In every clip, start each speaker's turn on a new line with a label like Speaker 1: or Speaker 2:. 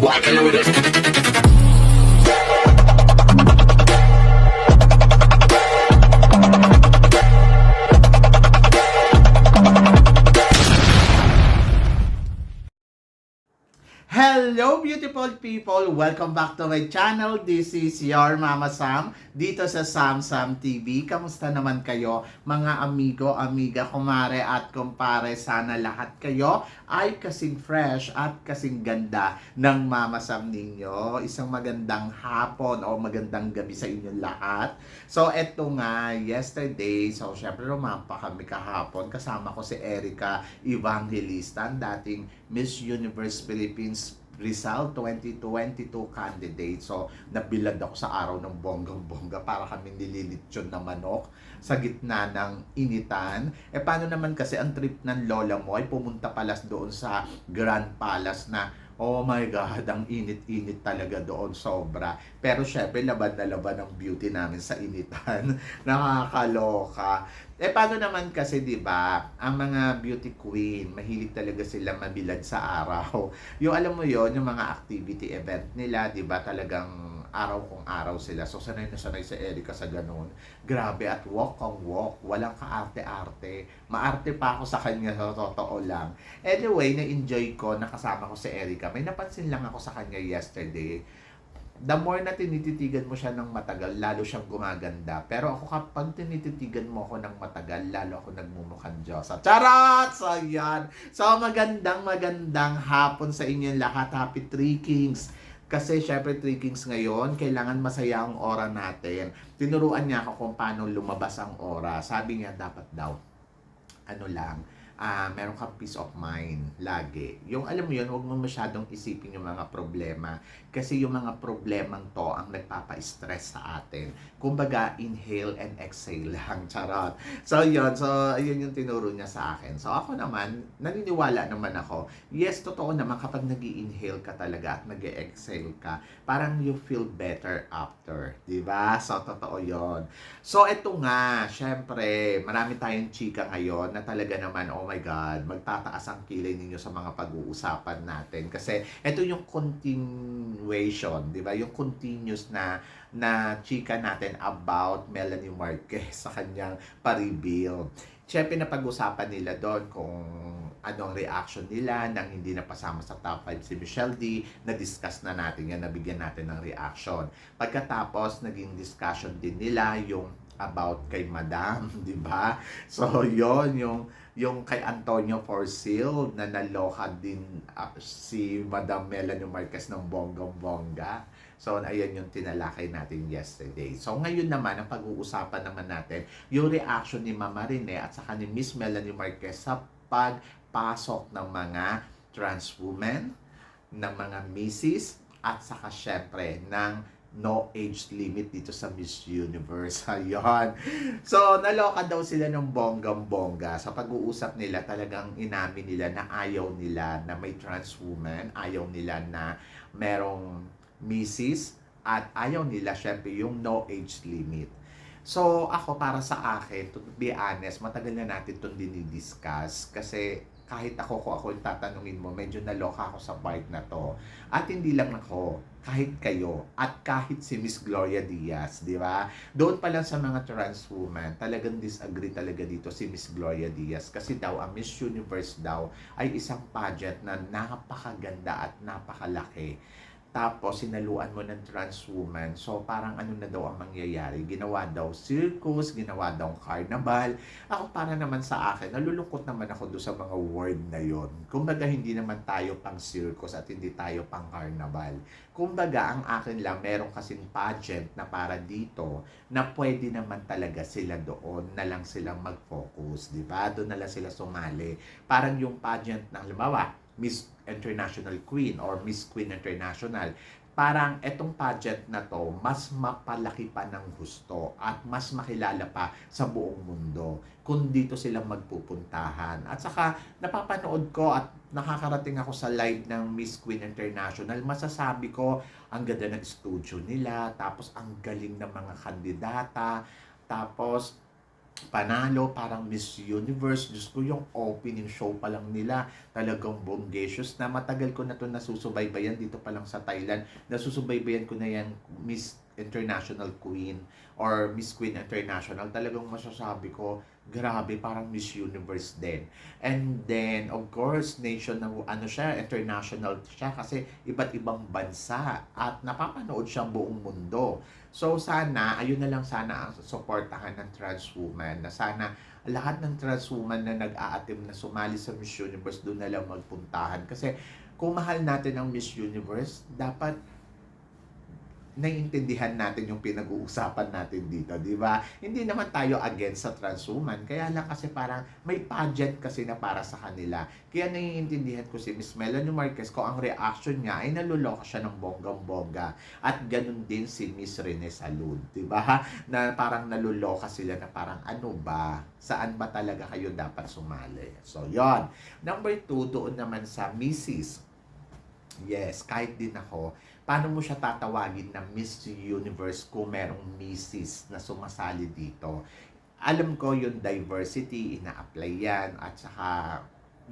Speaker 1: walking with it.
Speaker 2: Hello beautiful people! Welcome back to my channel. This is your Mama Sam dito sa Sam Sam TV. Kamusta naman kayo mga amigo, amiga, kumare at kumpare? Sana lahat kayo ay kasing fresh at kasing ganda ng Mama Sam ninyo. Isang magandang hapon o magandang gabi sa inyong lahat. So eto nga, yesterday, so syempre rumampa kami kahapon. Kasama ko si Erica Evangelista, ang dating Miss Universe Philippines Rizal 2022 candidate. So, nabilad ako sa araw ng bonggang-bongga para kami nililitsyon na manok sa gitna ng initan. Eh, paano naman kasi ang trip ng lola mo ay pumunta palas doon sa Grand Palace na Oh my God, ang init-init talaga doon, sobra. Pero syempre, laban na laban ang beauty namin sa initan. Nakakaloka. Eh, paano naman kasi, di ba, ang mga beauty queen, mahilig talaga sila mabilad sa araw. Yung alam mo yon yung mga activity event nila, di ba, talagang araw kung araw sila. So, sanay na sanay sa Erica sa ganun. Grabe, at walk ang walk. Walang kaarte-arte. Maarte pa ako sa kanya, sa totoo lang. Anyway, na-enjoy ko, nakasama ko si Erica. May napansin lang ako sa kanya yesterday. The more na tinititigan mo siya ng matagal, lalo siyang gumaganda. Pero ako kapag tinititigan mo ako ng matagal, lalo ako nagmumukhang Diyos. Charot! So, yan. So, magandang magandang hapon sa inyong lahat. Happy Three Kings. Kasi syempre Three Kings ngayon, kailangan masaya ang aura natin. Tinuruan niya ako kung paano lumabas ang aura. Sabi niya dapat daw, ano lang, ah meron kang peace of mind lagi. Yung alam mo yun, huwag mo masyadong isipin yung mga problema. Kasi yung mga problemang to ang nagpapa-stress sa atin. Kumbaga, inhale and exhale lang. Charot. So, yun. So, yun yung tinuro niya sa akin. So, ako naman, naniniwala naman ako. Yes, totoo naman kapag nag inhale ka talaga at nag exhale ka, parang you feel better after. ba So, totoo yon So, eto nga, syempre, marami tayong chika ngayon na talaga naman, oh my God, magtataas ang kilay ninyo sa mga pag-uusapan natin. Kasi, eto yung continuation, di ba? Yung continuous na na chika natin about Melanie Marquez sa kanyang pa-reveal. Siyempre, napag-usapan nila doon kung ano ang reaction nila nang hindi na pasama sa top 5 si Michelle D. Na-discuss na natin yan, nabigyan natin ng reaction. Pagkatapos, naging discussion din nila yung about kay Madam, di ba? So, yon yung yung kay Antonio Forsil na naloka din uh, si Madam Melanie Marquez ng bonggang-bongga. So, ayan yung tinalakay natin yesterday. So, ngayon naman, ang pag-uusapan naman natin, yung reaction ni Mama Rene at saka ni Miss Melanie Marquez sa pagpasok ng mga trans women, ng mga misses, at saka syempre ng no age limit dito sa Miss Universe. Ayun. So, naloka daw sila ng bonggang-bongga. Sa pag-uusap nila, talagang inamin nila na ayaw nila na may trans woman. Ayaw nila na merong misis. At ayaw nila, syempre, yung no age limit. So, ako para sa akin, to be honest, matagal na natin itong dinidiscuss. Kasi kahit ako ko ako yung tatanungin mo, medyo naloka ako sa part na to. At hindi lang ako, kahit kayo, at kahit si Miss Gloria Diaz, di ba? Doon pa lang sa mga trans woman, talagang disagree talaga dito si Miss Gloria Diaz. Kasi daw, ang Miss Universe daw ay isang pageant na napakaganda at napakalaki tapos sinaluan mo ng trans woman. So parang ano na daw ang mangyayari? Ginawa daw circus, ginawa daw carnival. Ako para naman sa akin, nalulungkot naman ako doon sa mga word na yon. Kumbaga hindi naman tayo pang circus at hindi tayo pang carnival. Kumbaga ang akin lang, meron kasing pageant na para dito na pwede naman talaga sila doon na lang silang mag-focus, di ba? Doon na lang sila sumali. Parang yung pageant ng lumawa, Miss International Queen or Miss Queen International. Parang etong pageant na to, mas mapalaki pa ng gusto at mas makilala pa sa buong mundo kung dito silang magpupuntahan. At saka napapanood ko at nakakarating ako sa live ng Miss Queen International, masasabi ko ang ganda ng studio nila, tapos ang galing ng mga kandidata, tapos panalo, parang Miss Universe. Diyos ko, yung opening show pa lang nila, talagang bongacious na matagal ko na to nasusubaybayan dito pa lang sa Thailand. Nasusubaybayan ko na yan, Miss International Queen or Miss Queen International. Talagang masasabi ko, grabe, parang Miss Universe din. And then, of course, nation na ano siya, international siya kasi iba't ibang bansa at napapanood siya buong mundo. So sana, ayun na lang sana ang suportahan ng trans woman na sana lahat ng trans woman na nag-aatim na sumali sa Miss Universe doon na lang magpuntahan. Kasi kung mahal natin ang Miss Universe, dapat naiintindihan natin yung pinag-uusapan natin dito, di ba? Hindi naman tayo against sa trans woman, kaya lang kasi parang may pageant kasi na para sa kanila. Kaya naiintindihan ko si Miss Melanie Marquez ko ang reaction niya ay naluloka siya ng bonggang-bongga. At ganun din si Miss Rene Salud, di ba? Na parang naluloka sila na parang ano ba? Saan ba talaga kayo dapat sumali? So, yon Number two, doon naman sa Mrs. Yes, kahit din ako, paano mo siya tatawagin na Miss Universe kung merong Mrs. na sumasali dito? Alam ko yung diversity, ina-apply yan, at saka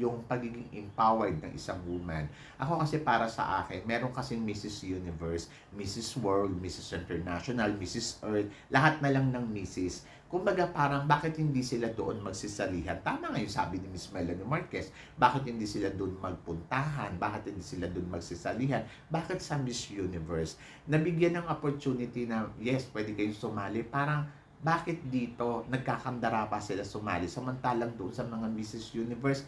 Speaker 2: yung pagiging empowered ng isang woman. Ako kasi para sa akin, meron kasing Mrs. Universe, Mrs. World, Mrs. International, Mrs. Earth, lahat na lang ng Mrs. Kumbaga parang bakit hindi sila doon magsisalihan? Tama nga yung sabi ni Miss Melanie Marquez, bakit hindi sila doon magpuntahan? Bakit hindi sila doon magsisalihan? Bakit sa Miss Universe? Nabigyan ng opportunity na, yes, pwede kayong sumali. Parang, bakit dito nagkakandara pa sila sumali samantalang doon sa mga Mrs. Universe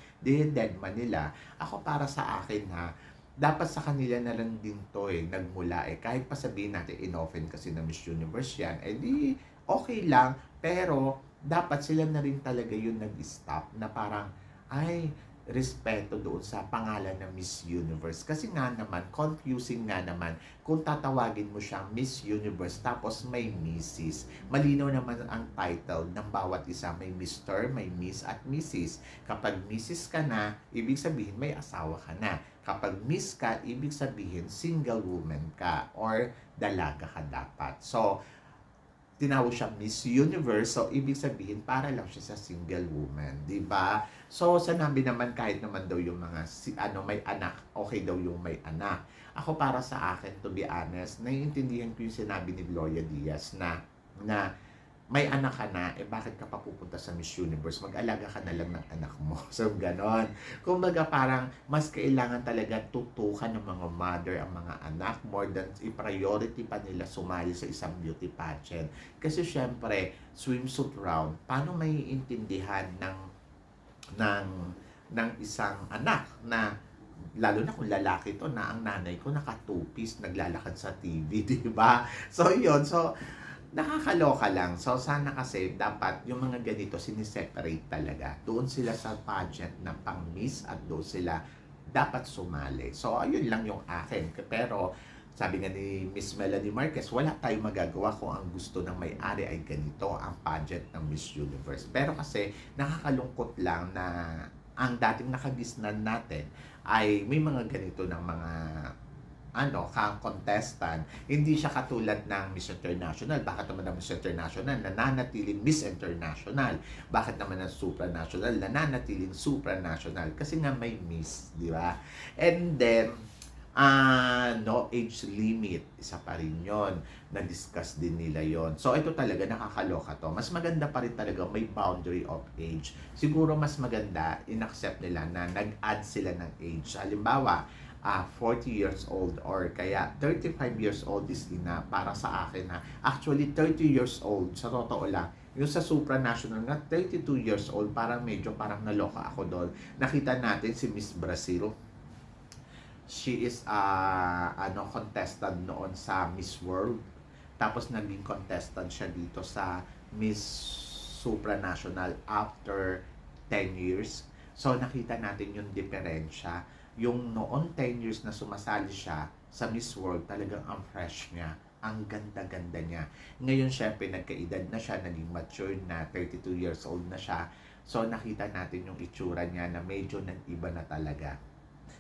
Speaker 2: man nila ako para sa akin ha dapat sa kanila na lang din to eh nagmula eh kahit pa sabihin natin inoffend kasi na Miss Universe yan eh di okay lang pero dapat sila na rin talaga yung nag-stop na parang ay respeto doon sa pangalan ng Miss Universe. Kasi nga naman, confusing nga naman kung tatawagin mo siyang Miss Universe tapos may Mrs. Malinaw naman ang title ng bawat isa. May Mr., may Miss at Mrs. Kapag Mrs. ka na, ibig sabihin may asawa ka na. Kapag Miss ka, ibig sabihin single woman ka or dalaga ka dapat. So, tinawag siya Miss Universe. So, ibig sabihin, para lang siya sa single woman. di ba So, sanabi naman, kahit naman daw yung mga, si, ano, may anak, okay daw yung may anak. Ako, para sa akin, to be honest, naiintindihan ko yung sinabi ni Gloria Diaz na, na, may anak ka na, eh bakit ka pa sa Miss Universe? Mag-alaga ka na lang ng anak mo. So, ganon. Kumbaga parang mas kailangan talaga tutukan ng mga mother ang mga anak more than i-priority pa nila sumali sa isang beauty pageant. Kasi syempre, swimsuit round, paano may intindihan ng ng ng isang anak na lalo na kung lalaki to na ang nanay ko naka two piece naglalakad sa TV, di ba? So, yun. So, nakakaloka lang. So, sana kasi dapat yung mga ganito siniseparate talaga. Doon sila sa pageant na pang miss at doon sila dapat sumali. So, ayun lang yung akin. Pero, sabi nga ni Miss Melanie Marquez, wala tayong magagawa kung ang gusto ng may-ari ay ganito ang pageant ng Miss Universe. Pero kasi nakakalungkot lang na ang dating nakagisnan natin ay may mga ganito ng mga ano, kang contestant, hindi siya katulad ng Miss International. Bakit naman ang Miss International nananatiling Miss International? Bakit naman ang supranational nananatiling supranational? Kasi nga may Miss, di ba? And then, ah no age limit. Isa pa rin yon Na-discuss din nila yon So, ito talaga, nakakaloka to. Mas maganda pa rin talaga may boundary of age. Siguro mas maganda, in-accept nila na nag-add sila ng age. Halimbawa, uh, 40 years old or kaya 35 years old is ina para sa akin na actually 30 years old sa totoo lang yung sa supranational na 32 years old parang medyo parang naloka ako doon. Nakita natin si Miss Brazil. She is a ano contestant noon sa Miss World. Tapos naging contestant siya dito sa Miss Supranational after 10 years. So nakita natin yung diferensya yung noon 10 years na sumasali siya sa Miss World, talagang ang fresh niya. Ang ganda-ganda niya. Ngayon, syempre, nagkaedad na siya, naging mature na, 32 years old na siya. So, nakita natin yung itsura niya na medyo nag-iba na talaga.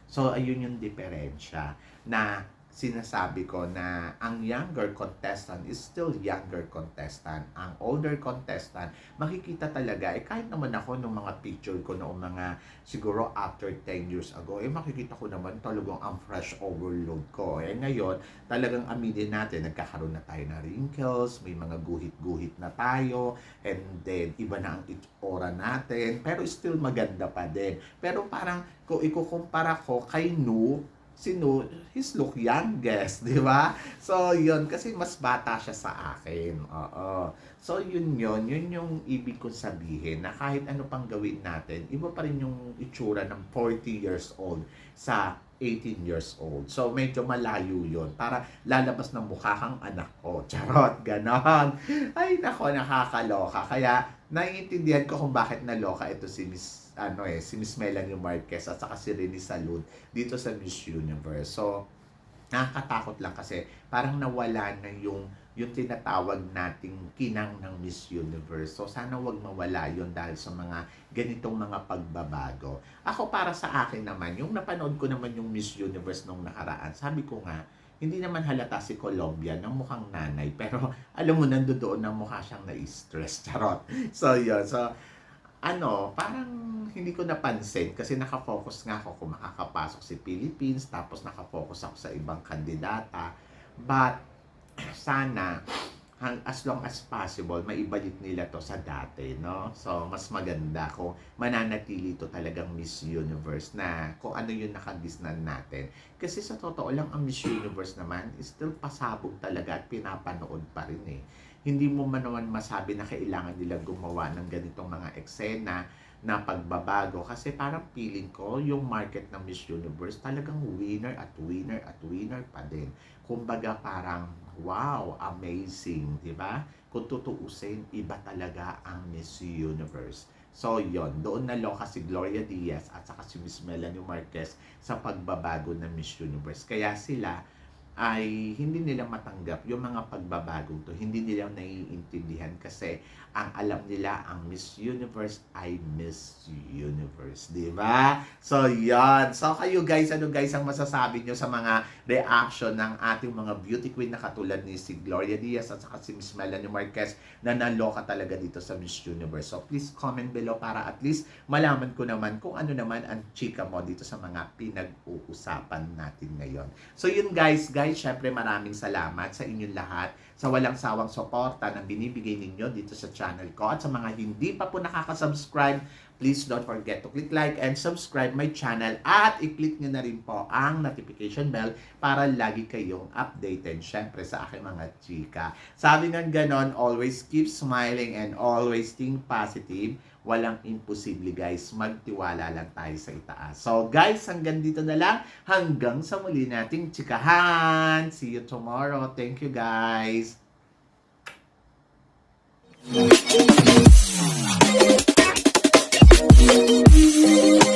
Speaker 2: So, ayun yung diferensya na sinasabi ko na ang younger contestant is still younger contestant. Ang older contestant, makikita talaga, eh kahit naman ako nung mga picture ko noong mga siguro after 10 years ago, eh makikita ko naman talagang ang fresh overload ko. Eh ngayon, talagang aminin natin, nagkakaroon na tayo ng wrinkles, may mga guhit-guhit na tayo, and then iba na ang itsura natin, pero still maganda pa din. Pero parang kung ikukumpara ko kay Nu, si Nu, his look youngest, di ba? So, yun, kasi mas bata siya sa akin. Oo. So, yun yun. Yun yung ibig ko sabihin na kahit ano pang gawin natin, iba pa rin yung itsura ng 40 years old sa 18 years old. So, medyo malayo yun. Para lalabas ng mukha kang anak ko. Charot, ganon. Ay, nako, nakakaloka. Kaya, naiintindihan ko kung bakit naloka ito si Miss ano eh, si Miss Melanie Marquez at saka si Rene Salud dito sa Miss Universe. So, nakakatakot lang kasi parang nawala na yung yung tinatawag nating kinang ng Miss Universe. So, sana wag mawala yon dahil sa mga ganitong mga pagbabago. Ako para sa akin naman, yung napanood ko naman yung Miss Universe nung nakaraan, sabi ko nga, hindi naman halata si Colombia ng mukhang nanay. Pero alam mo, nandoon na mukha siyang na-stress. Charot. So, yun. So, ano, parang hindi ko napansin kasi nakafocus nga ako kung makakapasok si Philippines tapos nakafocus ako sa ibang kandidata. But, sana, as long as possible, maibalik nila to sa dati, no? So, mas maganda kung mananatili to talagang Miss Universe na kung ano yung nakagisnan natin. Kasi sa totoo lang, ang Miss Universe naman is still pasabog talaga at pinapanood pa rin eh. Hindi mo man naman masabi na kailangan nila gumawa ng ganitong mga eksena na pagbabago kasi parang feeling ko yung market ng Miss Universe talagang winner at winner at winner pa din. Kumbaga parang wow, amazing, di ba? Kung tutuusin, iba talaga ang Miss Universe. So, yon doon naloka si Gloria Diaz at saka si Miss Melanie Marquez sa pagbabago ng Miss Universe. Kaya sila ay hindi nila matanggap yung mga pagbabagong to. Hindi nila naiintindihan kasi ang alam nila ang Miss Universe ay Miss Universe, di ba? So, yan. So, kayo guys, ano guys ang masasabi nyo sa mga reaction ng ating mga beauty queen na katulad ni si Gloria Diaz at saka si Miss Melanie Marquez na naloka talaga dito sa Miss Universe. So, please comment below para at least malaman ko naman kung ano naman ang chika mo dito sa mga pinag-uusapan natin ngayon. So, yun guys, guys, syempre maraming salamat sa inyong lahat sa walang sawang suporta na binibigay ninyo dito sa channel ko. At sa mga hindi pa po nakaka-subscribe, please don't forget to click like and subscribe my channel at i-click nyo na rin po ang notification bell para lagi kayong updated syempre sa aking mga chika. Sabi nga ganon, always keep smiling and always think positive walang imposible guys. Magtiwala lang tayo sa itaas. So guys, hanggang dito na lang. Hanggang sa muli nating tsikahan. See you tomorrow. Thank you guys. Thank you.